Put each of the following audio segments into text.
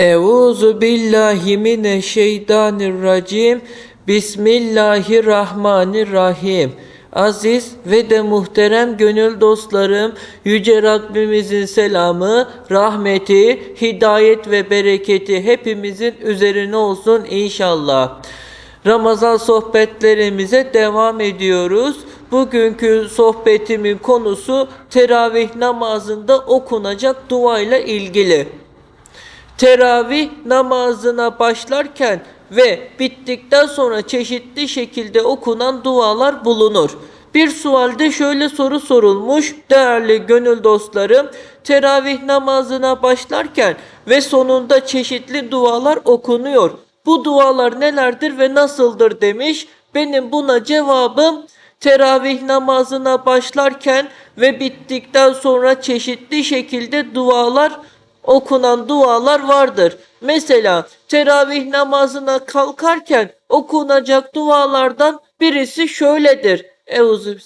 Euzu billahi mineşşeytanirracim. Bismillahirrahmanirrahim. Aziz ve de muhterem gönül dostlarım, Yüce Rabbimizin selamı, rahmeti, hidayet ve bereketi hepimizin üzerine olsun inşallah. Ramazan sohbetlerimize devam ediyoruz. Bugünkü sohbetimin konusu teravih namazında okunacak dua ile ilgili. Teravih namazına başlarken ve bittikten sonra çeşitli şekilde okunan dualar bulunur. Bir sualde şöyle soru sorulmuş değerli gönül dostlarım. Teravih namazına başlarken ve sonunda çeşitli dualar okunuyor. Bu dualar nelerdir ve nasıldır demiş. Benim buna cevabım teravih namazına başlarken ve bittikten sonra çeşitli şekilde dualar okunan dualar vardır. Mesela teravih namazına kalkarken okunacak dualardan birisi şöyledir. Euzu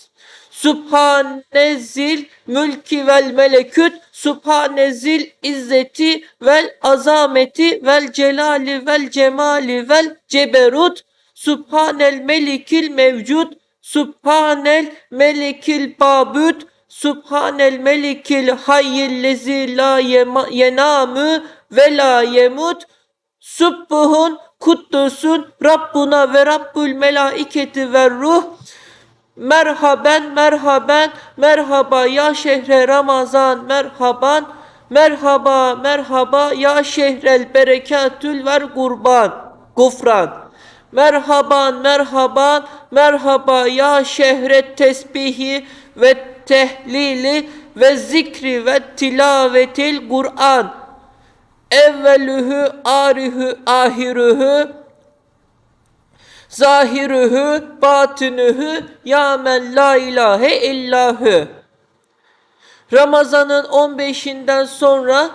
Subhanezil mülki vel meleküt Subhanezil izzeti vel azameti vel celali vel cemali vel ceberut Subhanel melikil mevcud Subhanel melikil babut Subhanel melikil hayyillezi la yenamü ve la yemut. Subbuhun kuddusun Rabbuna ve Rabbül melaiketi ve ruh. Merhaben merhaben merhaba ya şehre Ramazan merhaban. Merhaba merhaba ya şehrel berekatül ver kurban. Gufran merhaban merhaban merhaba ya şehret tesbihi ve tehlili ve zikri ve tilavetil Kur'an evvelühü arihü ahirühü zahirühü batınühü ya men la ilahe illahü Ramazan'ın 15'inden sonra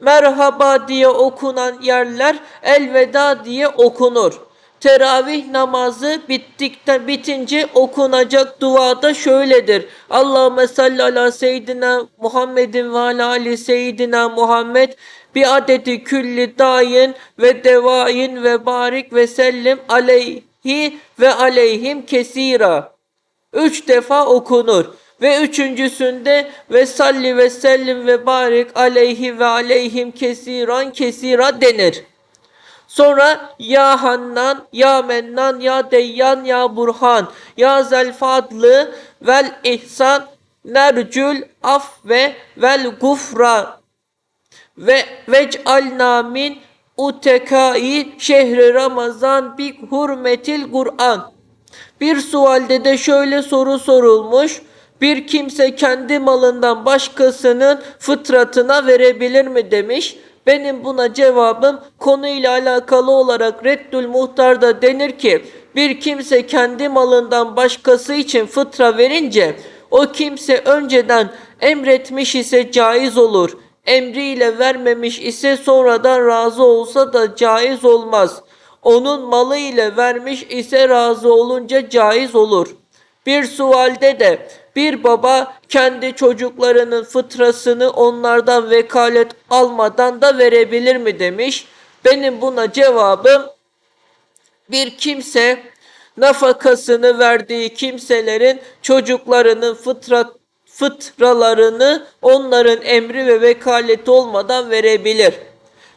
merhaba diye okunan yerler elveda diye okunur. Teravih namazı bittikten bitince okunacak duada şöyledir. Allahümme salli ala seyyidina Muhammedin ve ala ali seyyidina Muhammed bi adeti külli dayin ve devayin ve barik ve sellim aleyhi ve aleyhim kesira. Üç defa okunur. Ve üçüncüsünde ve salli ve sellim ve barik aleyhi ve aleyhim kesiran kesira denir. Sonra ya Hannan, ya Mennan, ya Deyyan, ya Burhan, ya Zelfadlı vel ihsan nercül af ve vel gufra ve vec'alna min utekai şehri Ramazan bi hurmetil Kur'an. Bir sualde de şöyle soru sorulmuş. Bir kimse kendi malından başkasının fıtratına verebilir mi demiş. Benim buna cevabım konuyla alakalı olarak Reddül Muhtar'da denir ki bir kimse kendi malından başkası için fıtra verince o kimse önceden emretmiş ise caiz olur. Emriyle vermemiş ise sonradan razı olsa da caiz olmaz. Onun malı ile vermiş ise razı olunca caiz olur. Bir sualde de bir baba kendi çocuklarının fıtrasını onlardan vekalet almadan da verebilir mi demiş. Benim buna cevabım bir kimse nafakasını verdiği kimselerin çocuklarının fıtrat fıtralarını onların emri ve vekaleti olmadan verebilir.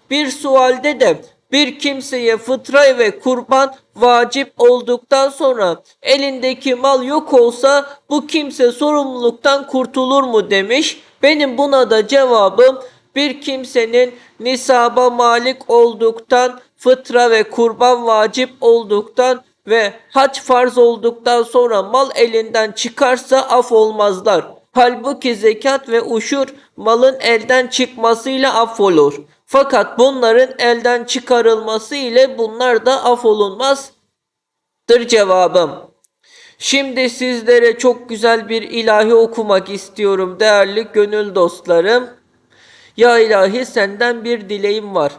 Bir sualde de bir kimseye fıtra ve kurban vacip olduktan sonra elindeki mal yok olsa bu kimse sorumluluktan kurtulur mu demiş. Benim buna da cevabım bir kimsenin nisaba malik olduktan fıtra ve kurban vacip olduktan ve hac farz olduktan sonra mal elinden çıkarsa af olmazlar. Halbuki zekat ve uşur malın elden çıkmasıyla affolur. Fakat bunların elden çıkarılması ile bunlar da affolunmazdır cevabım. Şimdi sizlere çok güzel bir ilahi okumak istiyorum değerli gönül dostlarım. Ya ilahi senden bir dileğim var.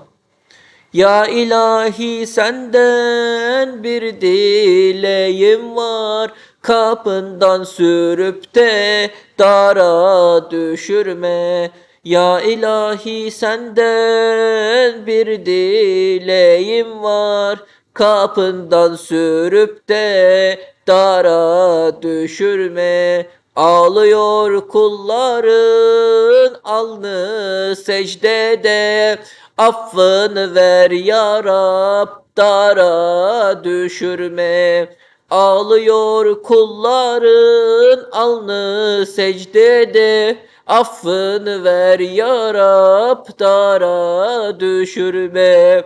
Ya ilahi senden bir dileğim var. Kapından sürüp de dara düşürme. Ya ilahi senden bir dileğim var. Kapından sürüp de dara düşürme. Ağlıyor kulların alnı secdede. Affını ver ya Rab dara düşürme. Ağlıyor kulların alnı secdede Affını ver ya Rab dara düşürme.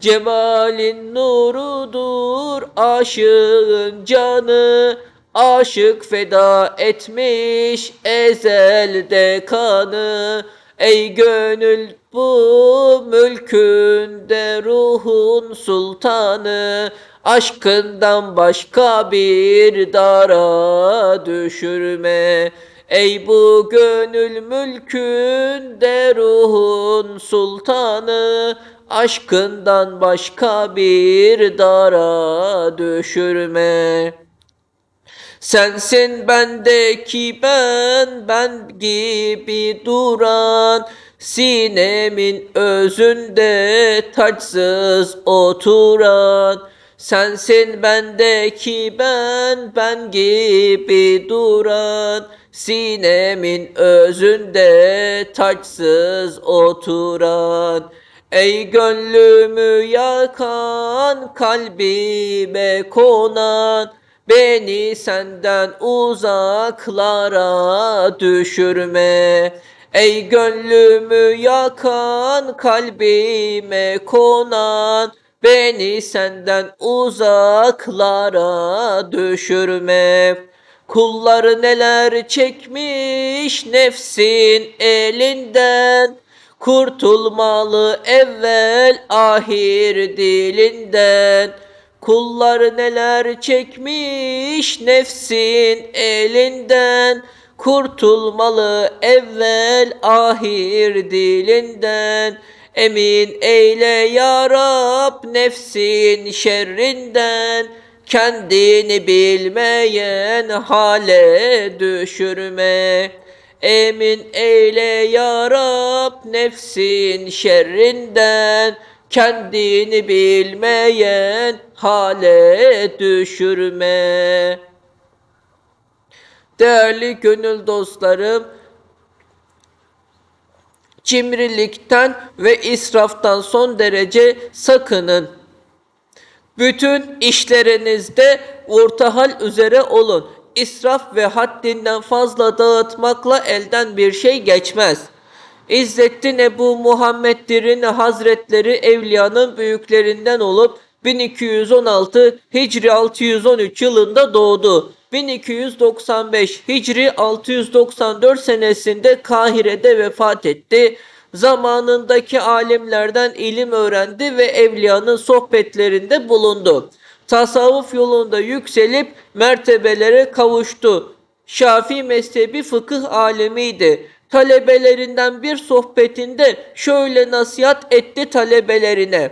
Cemalin nurudur aşığın canı. Aşık feda etmiş ezelde kanı. Ey gönül bu mülkünde ruhun sultanı. Aşkından başka bir dara düşürme Ey bu gönül mülkünde ruhun sultanı Aşkından başka bir dara düşürme. Sensin bendeki ben, ben gibi duran Sinemin özünde taçsız oturan. Sensin bendeki ben, ben gibi duran Sinemin özünde taçsız oturan Ey gönlümü yakan kalbime konan Beni senden uzaklara düşürme. Ey gönlümü yakan kalbime konan Beni senden uzaklara düşürme Kulları neler çekmiş nefsin elinden? Kurtulmalı evvel ahir dilinden. Kulları neler çekmiş nefsin elinden? Kurtulmalı evvel ahir dilinden. Emin eyle ya Rab nefsin şerrinden Kendini bilmeyen hale düşürme Emin eyle ya Rab nefsin şerrinden Kendini bilmeyen hale düşürme. Değerli gönül dostlarım, cimrilikten ve israftan son derece sakının. Bütün işlerinizde orta hal üzere olun. İsraf ve haddinden fazla dağıtmakla elden bir şey geçmez. İzzettin Ebu Muhammed Dirin Hazretleri Evliyanın büyüklerinden olup 1216 Hicri 613 yılında doğdu. 1295 Hicri 694 senesinde Kahire'de vefat etti. Zamanındaki alimlerden ilim öğrendi ve evliyanın sohbetlerinde bulundu. Tasavvuf yolunda yükselip mertebelere kavuştu. Şafi mezhebi fıkıh alemiydi talebelerinden bir sohbetinde şöyle nasihat etti talebelerine.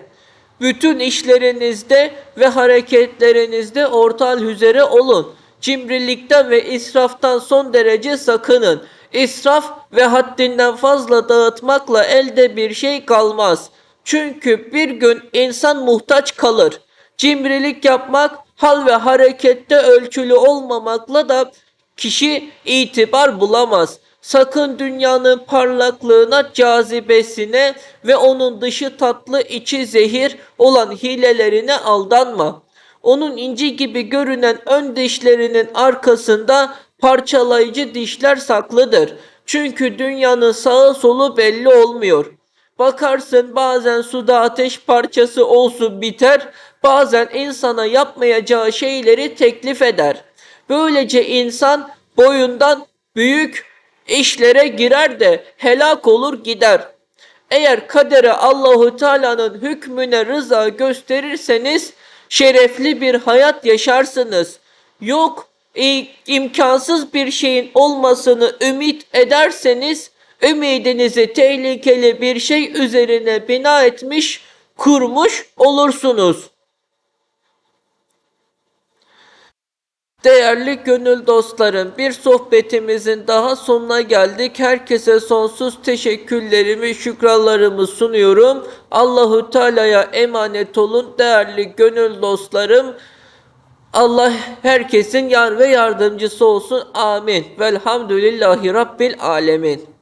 Bütün işlerinizde ve hareketlerinizde ortal üzere olun. Cimrilikten ve israftan son derece sakının. İsraf ve haddinden fazla dağıtmakla elde bir şey kalmaz. Çünkü bir gün insan muhtaç kalır. Cimrilik yapmak hal ve harekette ölçülü olmamakla da kişi itibar bulamaz. Sakın dünyanın parlaklığına, cazibesine ve onun dışı tatlı, içi zehir olan hilelerine aldanma. Onun inci gibi görünen ön dişlerinin arkasında parçalayıcı dişler saklıdır. Çünkü dünyanın sağı solu belli olmuyor. Bakarsın bazen suda ateş parçası olsun biter, bazen insana yapmayacağı şeyleri teklif eder. Böylece insan boyundan büyük işlere girer de helak olur gider. Eğer kadere Allahu Teala'nın hükmüne rıza gösterirseniz şerefli bir hayat yaşarsınız. Yok imkansız bir şeyin olmasını ümit ederseniz ümidinizi tehlikeli bir şey üzerine bina etmiş, kurmuş olursunuz. Değerli gönül dostlarım, bir sohbetimizin daha sonuna geldik. Herkese sonsuz teşekkürlerimi, şükranlarımı sunuyorum. Allahu Teala'ya emanet olun değerli gönül dostlarım. Allah herkesin yar ve yardımcısı olsun. Amin. Velhamdülillahi Rabbil Alemin.